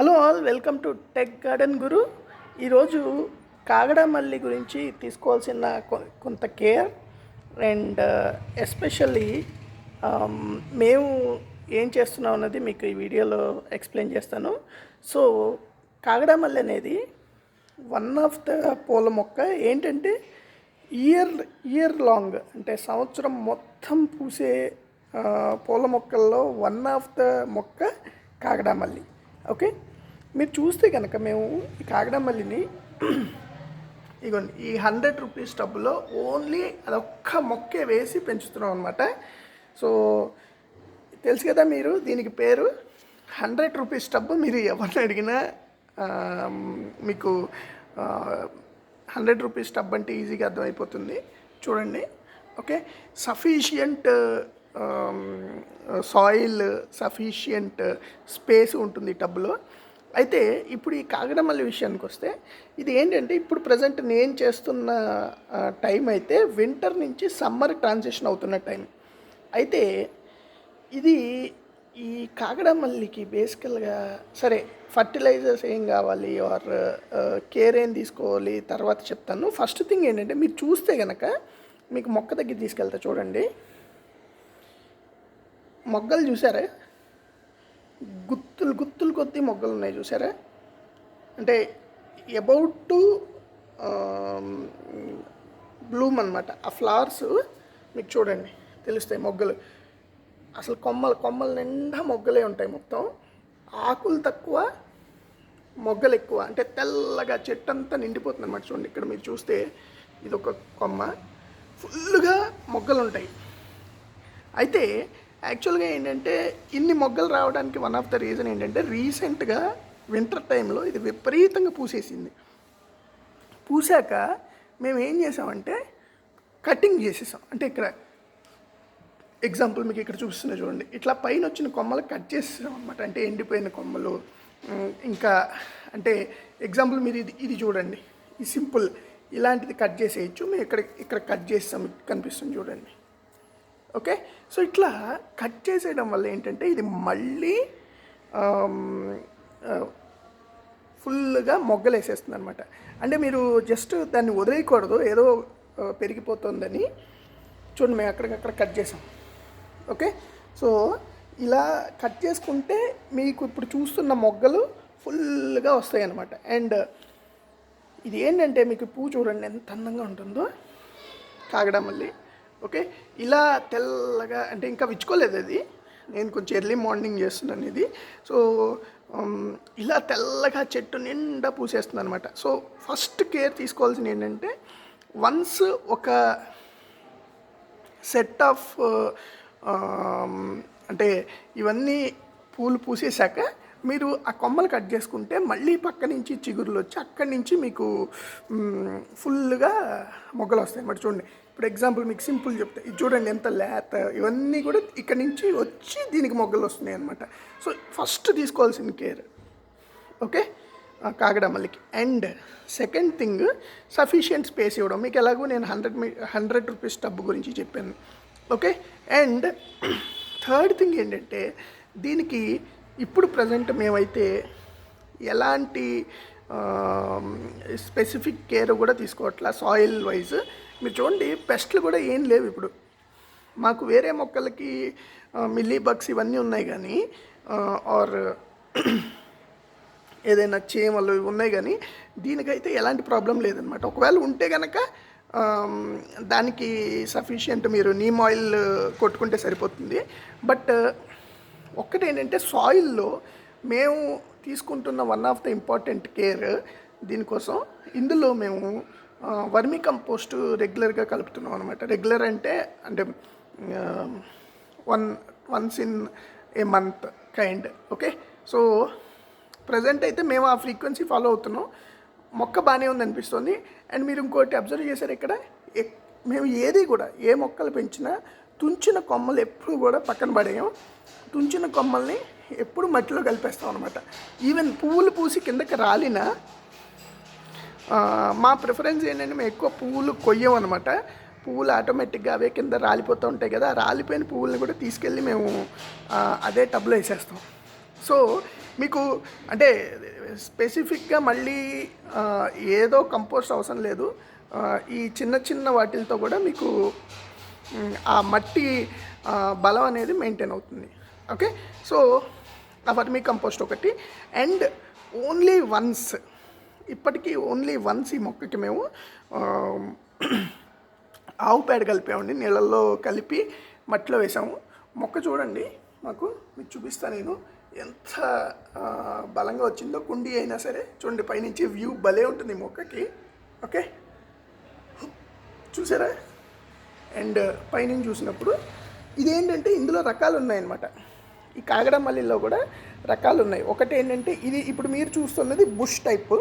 Hello all welcome to tech garden guru. ఈరోజు కాగడమల్లి గురించి తీసుకోవాల్సిన కొ- కొంత care and uh, especially um, మేము ఏం చేస్తున్నాం అన్నది మీకు ఈ వీడియోలో ఎక్స్ప్లెయిన్ చేస్తాను. సో కాగడమల్లి అనేది వన్ ఆఫ్ ద పూల మొక్క. ఏంటంటే ఇయర్ ఇయర్ లాంగ్ అంటే సంవత్సరం మొత్తం పూసే uh, పూల మొక్కల్లో వన్ ఆఫ్ ద మొక్క కాగడామల్లి. ఓకే? మీరు చూస్తే కనుక మేము ఈ కాగడామల్లిని ఇగోండి ఈ హండ్రెడ్ రూపీస్ టబ్లో ఓన్లీ అదొక్క మొక్కే వేసి పెంచుతున్నాం అనమాట సో తెలుసు కదా మీరు దీనికి పేరు హండ్రెడ్ రూపీస్ టబ్ మీరు ఎవరిని అడిగినా మీకు హండ్రెడ్ రూపీస్ టబ్ అంటే ఈజీగా అర్థమైపోతుంది. చూడండి okay? Sufficient soil sufficient space ఉంటుంది ఈ టబ్లో అయితే ఇప్పుడు ఈ కాగడమల్లి విషయానికి వస్తే ఇది ఏంటంటే ఇప్పుడు ప్రజెంట్ నేను చేస్తున్న టైం అయితే వింటర్ నుంచి సమ్మర్ ట్రాన్సిషన్ అవుతున్న టైం. అయితే ఇది ఈ కాగడమల్లికి బేసికల్గా సరే ఫర్టిలైజర్స్ ఏం కావాలి ఆర్ కేర్ ఏం తీసుకోవాలి తర్వాత చెప్తాను. ఫస్ట్ థింగ్ ఏంటంటే మీరు చూస్తే కనుక మీకు మొక్క దగ్గర తీసుకెళ్తా చూడండి. మొగ్గలు చూసారా? గుత్తులు గుత్తులు కొద్ది మొగ్గలు ఉన్నాయి చూసారా? అంటే అబౌట్ టు బ్లూమ్ అనమాట ఆ ఫ్లవర్స్ మీకు చూడండి తెలుస్తాయి మొగ్గలు. అసలు కొమ్మలు కొమ్మల నిండా మొగ్గలే ఉంటాయి మొత్తం. ఆకులు తక్కువ మొగ్గలు ఎక్కువ. అంటే తెల్లగా చెట్టు అంతా నిండిపోతుంది అనమాట చూడండి ఇక్కడ మీరు చూస్తే. ఇది ఒక కొమ్మ ఫుల్గా మొగ్గలు ఉంటాయి. అయితే యాక్చువల్గా ఏంటంటే ఇన్ని మొగ్గలు రావడానికి వన్ ఆఫ్ ద రీజన్ ఏంటంటే రీసెంట్గా వింటర్ టైంలో ఇది విపరీతంగా పూసేసింది. పూసాక మేము ఏం చేసామంటే కటింగ్ చేసేసాం. అంటే ఇక్కడ ఎగ్జాంపుల్ మీకు ఇక్కడ చూపిస్తున్నా చూడండి. ఇట్లా పైన వచ్చిన కొమ్మలు కట్ చేసేసాం అనమాట అంటే ఎండిపోయిన కొమ్మలు ఇంకా అంటే ఎగ్జాంపుల్ మీరు ఇది ఇది చూడండి. ఈ సింపుల్ ఇలాంటిది కట్ చేసేయచ్చు. మేము ఇక్కడ ఇక్కడ కట్ చేస్తాం. కనిపిస్తుంది చూడండి. ఓకే? సో ఇట్లా కట్ చేసేయడం వల్ల ఏంటంటే ఇది మళ్ళీ ఫుల్గా మొగ్గలేసేస్తుంది అనమాట అంటే మీరు జస్ట్ దాన్ని వదిలేయకూడదు ఏదో పెరిగిపోతుందని చూడండి మేము అక్కడికక్కడ కట్ చేసాం. ఓకే? సో ఇలా కట్ చేసుకుంటే మీకు ఇప్పుడు చూస్తున్న మొగ్గలు ఫుల్గా వస్తాయి అన్నమాట అండ్ ఇది ఏంటంటే మీకు పువ్వు చూడండి ఎంత అందంగా ఉంటుందో. కాగడమల్లి ఓకే? ఇలా తెల్లగా అంటే ఇంకా విచ్చుకోలేదు అది. నేను కొంచెం ఎర్లీ మార్నింగ్ చేస్తున్నాను ఇది. సో ఇలా తెల్లగా చెట్టు నిండా పూసేస్తుంది అనమాట సో ఫస్ట్ కేర్ తీసుకోవాల్సింది ఏంటంటే వన్స్ ఒక సెట్ ఆఫ్ అంటే ఇవన్నీ పూలు పూసేశాక మీరు ఆ కొమ్మలు కట్ చేసుకుంటే మళ్ళీ పక్క నుంచి చిగురులు వచ్చి అక్కడి నుంచి మీకు ఫుల్గా మొగ్గలు వస్తాయి మరి చూడండి ఇప్పుడు ఎగ్జాంపుల్ మీకు సింపుల్ చెప్తే. ఇది చూడండి ఎంత లేత ఇవన్నీ కూడా ఇక్కడ నుంచి వచ్చి దీనికి మొగ్గలు వస్తున్నాయి అనమాట సో ఫస్ట్ తీసుకోవాల్సిన కేర్ ఓకే కాగడ మళ్ళీకి and second thing sufficient space ఇవ్వడం. మీకు ఎలాగో నేను హండ్రెడ్ మీ హండ్రెడ్ రూపీస్ టబ్ గురించి చెప్పాను. ఓకే అండ్ థర్డ్ థింగ్ ఏంటంటే దీనికి ఇప్పుడు ప్రజెంట్ మేమైతే ఎలాంటి స్పెసిఫిక్ కేర్ కూడా తీసుకోవట్లే సాయిల్ వైజ్ మీరు చూడండి పెస్ట్లు కూడా ఏం లేవు ఇప్పుడు. మాకు వేరే మొక్కలకి మిల్లీ బగ్స్ ఇవన్నీ ఉన్నాయి కానీ ఆర్ ఏదైనా చీమలు ఇవి ఉన్నాయి కానీ దీనికైతే ఎలాంటి ప్రాబ్లం లేదనమాట ఒకవేళ ఉంటే కనుక దానికి సఫిషియంట్ మీరు నీమ్ ఆయిల్ కొట్టుకుంటే సరిపోతుంది. బట్ ఒక్కటేంటంటే సాయిల్లో మేము తీసుకుంటున్న one of the important care దీనికోసం ఇందులో మేము వర్మి కంపోస్ట్ రెగ్యులర్గా కలుపుతున్నాం అనమాట రెగ్యులర్ అంటే అంటే one once in a month kind okay? So present అయితే మేము ఆ ఫ్రీక్వెన్సీ ఫాలో అవుతున్నాం. మొక్క బాగానే ఉంది అనిపిస్తుంది అండ్ మీరు ఇంకోటి అబ్జర్వ్ చేశారు ఇక్కడ? ఎక్- మేము ఏది కూడా ఏ మొక్కలు పెంచినా తుంచిన కొమ్మలు ఎప్పుడు కూడా పక్కన పడేయం. తుంచిన కొమ్మల్ని ఎప్పుడు మట్టిలో కలిపేస్తాం అనమాట ఈవెన్ పువ్వులు పూసి కిందకి రాలినా మా ప్రిఫరెన్స్ ఏంటంటే మేము ఎక్కువ పువ్వులు కొయ్యం అనమాట పువ్వులు ఆటోమేటిక్గా అవే కింద రాలిపోతూ ఉంటాయి కదా రాలిపోయిన పువ్వుల్ని కూడా తీసుకెళ్ళి మేము అదే టబ్లో వేసేస్తాం. సో మీకు అంటే స్పెసిఫిక్గా మళ్ళీ ఏదో కంపోస్ట్ అవసరం లేదు. ఈ చిన్న చిన్న వాటిలతో కూడా మీకు ఆ మట్టి బలం అనేది మెయింటైన్ అవుతుంది. ఓకే సో వర్మీ కంపోస్ట్ ఒకటి. అండ్ ఓన్లీ వన్స్ ఇప్పటికీ ఓన్లీ వన్స్ ఈ మొక్కకి మేము ఆవు పేడ కలిపామండి. నీళ్ళల్లో కలిపి మట్టిలో వేసాము. మొక్క చూడండి మాకు మీకు చూపిస్తాను నేను. ఎంత బలంగా వచ్చిందో కుండీ అయినా సరే. చూడండి పైనుంచి వ్యూ భలే ఉంటుంది మొక్కకి. ఓకే? చూసారా? అండ్ పైనుంచి చూసినప్పుడు ఇదేంటంటే ఇందులో రకాలు ఉన్నాయన్నమాట. ఈ కాగడ మల్లిలో కూడా రకాలు ఉన్నాయి ఒకటి ఏంటంటే ఇది ఇప్పుడు మీరు చూస్తున్నది బుష్ టైప్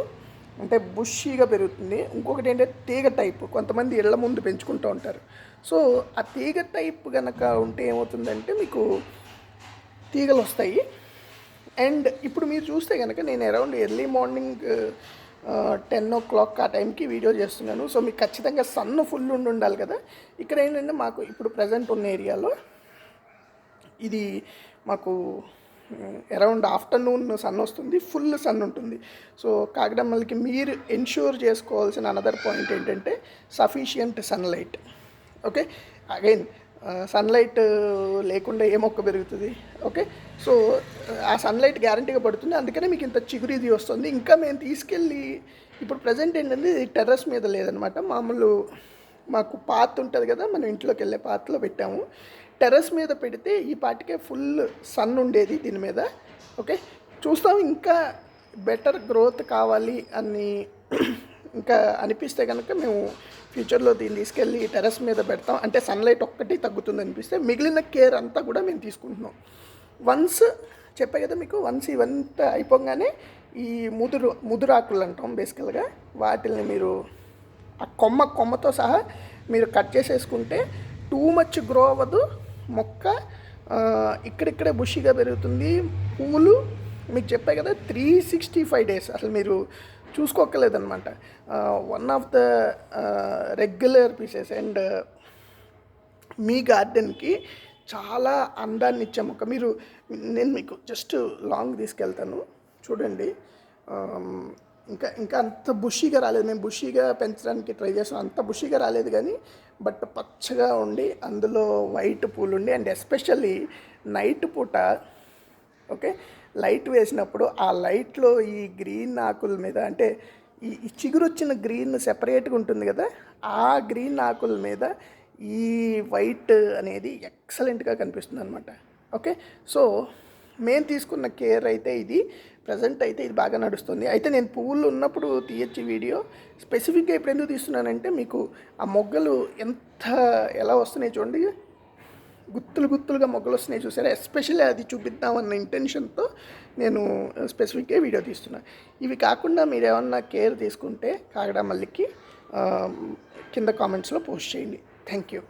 అంటే బుషీగా పెరుగుతుంది. ఇంకొకటి ఏంటంటే తీగ టైప్ కొంతమంది ఇళ్ళ ముందు పెంచుకుంటూ ఉంటారు. సో ఆ తీగ టైప్ కనుక ఉంటే ఏమవుతుందంటే మీకు తీగలు వస్తాయి. అండ్ ఇప్పుడు మీరు చూస్తే కనుక నేను around early morning ten o'clock ఆ టైంకి వీడియో చేస్తున్నాను. సో మీకు ఖచ్చితంగా సన్ ఫుల్ ఉండి ఉండాలి కదా. ఇక్కడ ఏంటంటే మాకు ఇప్పుడు ప్రజెంట్ ఉన్న ఏరియాలో ఇది మాకు అరౌండ్ ఆఫ్టర్నూన్ సన్ వస్తుంది ఫుల్ సన్ ఉంటుంది. సో కాగడమ్మలకి మీరు ఎన్ష్యూర్ చేసుకోవాల్సిన అనదర్ పాయింట్ ఏంటంటే sufficient sunlight okay again sunlight లేకుండా ఏ మొక్క పెరుగుతుంది? ఓకే సో ఆ సన్లైట్ గ్యారంటీగా పడుతుంది. అందుకనే మీకు ఇంత చిగురిది వస్తుంది. ఇంకా మేము తీసుకెళ్ళి ఇప్పుడు ప్రజెంట్ ఏంటంటే టెర్రస్ మీద లేదనమాట. మామూలు మాకు పాత్ ఉంటుంది కదా మనం ఇంట్లోకి వెళ్ళే పాత్లో పెట్టాము. టెర్రస్ మీద పెడితే ఈ పాటికే ఫుల్ సన్ ఉండేది దీని మీద. ఓకే? చూస్తాం ఇంకా బెటర్ గ్రోత్ కావాలి అని ఇంకా అనిపిస్తే కనుక మేము ఫ్యూచర్లో దీన్ని తీసుకెళ్ళి టెర్రస్ మీద పెడతాం. అంటే సన్లైట్ ఒక్కటి తగ్గుతుంది అనిపిస్తే మిగిలిన కేర్ అంతా కూడా మేము తీసుకుంటున్నాం. వన్స్ చెప్పా కదా మీకు వన్స్ ఇవంతా అయిపోగానే ఈ ముదురు ముదురాకులు అంటాం బేసికల్గా. వాటిని మీరు ఆ కొమ్మ కొమ్మతో సహా మీరు కట్ చేసేసుకుంటే టూ మచ్ గ్రో అవ్వదు మొక్క ఇక్కడిక్కడే బుషిగా పెరుగుతుంది. పువ్వులు మీకు చెప్పాయి కదా త్రీ సిక్స్టీ ఫైవ్ డేస్ అసలు మీరు చూసుకోక్కర్లేదన్నమాట. One of the regular pieces and మీ గార్డెన్కి చాలా అందాన్ని ఇచ్చే మొక్క. మీరు నేను మీకు జస్ట్ లాంగ్ తీసుకెళ్తాను. చూడండి. ఇంకా ఇంకా అంత బుషీగా రాలేదు. మేము బుషీగా పెంచడానికి ట్రై చేసాం. అంత బుషీగా రాలేదు కానీ బట్ పచ్చగా ఉండి అందులో వైట్ పూలు ఉండి అండ్ ఎస్పెషల్లీ నైట్ పూట ఓకే లైట్ వేసినప్పుడు ఆ లైట్లో ఈ గ్రీన్ ఆకుల మీద అంటే ఈ చిగురొచ్చిన గ్రీన్ సెపరేట్గా ఉంటుంది కదా ఆ గ్రీన్ ఆకుల మీద ఈ వైట్ అనేది ఎక్సలెంట్గా కనిపిస్తుంది అనమాట ఓకే సో మేము తీసుకున్న కేర్ అయితే ఇది. ప్రజెంట్ అయితే ఇది బాగా నడుస్తుంది. అయితే నేను పువ్వులు ఉన్నప్పుడు తీయచ్చు వీడియో. స్పెసిఫిక్గా ఇప్పుడు ఎందుకు తీస్తున్నానంటే మీకు ఆ మొగ్గలు ఎంత ఎలా వస్తున్నాయి చూడండి. గుత్తులు గుత్తులుగా మొగ్గలు వస్తున్నాయి చూసారా? ఎస్పెషల్లీ అది చూపిద్దామన్న ఇంటెన్షన్తో నేను స్పెసిఫిక్గా వీడియో తీస్తున్నా. ఇవి కాకుండా మీరు ఏమన్నా కేర్ తీసుకుంటే కాగడా మల్లికి కింద కామెంట్స్లో పోస్ట్ చేయండి. Thank you.